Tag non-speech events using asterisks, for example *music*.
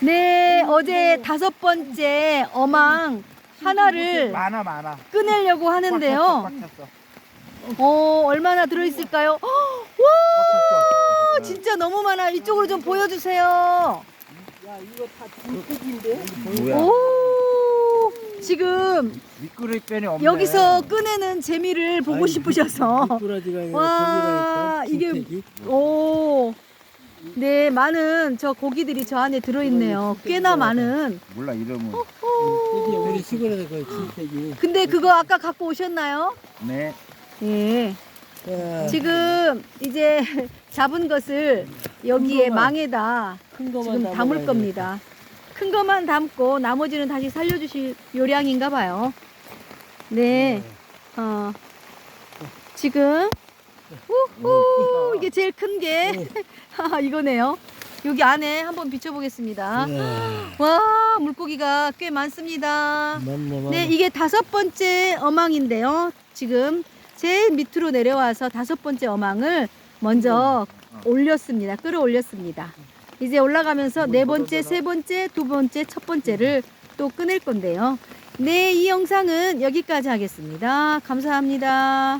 네, 어제 다섯 번째 어망 하나를 많아 많아. 꺼내려고 하는데요. 꽉 찼어. 어, 얼마나 들어있을까요? 헉, 와, 진짜 너무 많아. 이쪽으로 좀 보여주세요. 야? 뭐야? 오, 지금 미꾸라지 뼈이 없네. 여기서 꺼내는 재미를 보고 싶으셔서. 미꾸라지가 아니라 와, 이게. 오, 네, 많은 저 고기들이 저 안에 들어있네요. 꽤나 많은. 몰라 이름은. 우리 시골에서 그 김태기 근데 그거 아까 갖고 오셨나요? 네. 예. 자, 지금 이제 *laughs* 잡은 것을 여기에 거만. 망에다 큰 거만 지금 담을 담아가야 겁니다. 큰 것만 담고 나머지는 다시 살려주실 요량인가 봐요. 네. 어. 지금 우후 이게 제일 큰 게 *laughs* 이거네요. 여기 안에 한번 비춰보겠습니다. 이야, 와 물고기가 꽤 많습니다. 네, 이게 다섯 번째 어망인데요. 지금 제일 밑으로 내려와서 다섯 번째 어망을 먼저 올렸습니다. 끌어올렸습니다. 이제 올라가면서 네 번째, 세 번째, 두 번째, 첫 번째를 또 끊을 건데요. 네, 이 영상은 여기까지 하겠습니다. 감사합니다.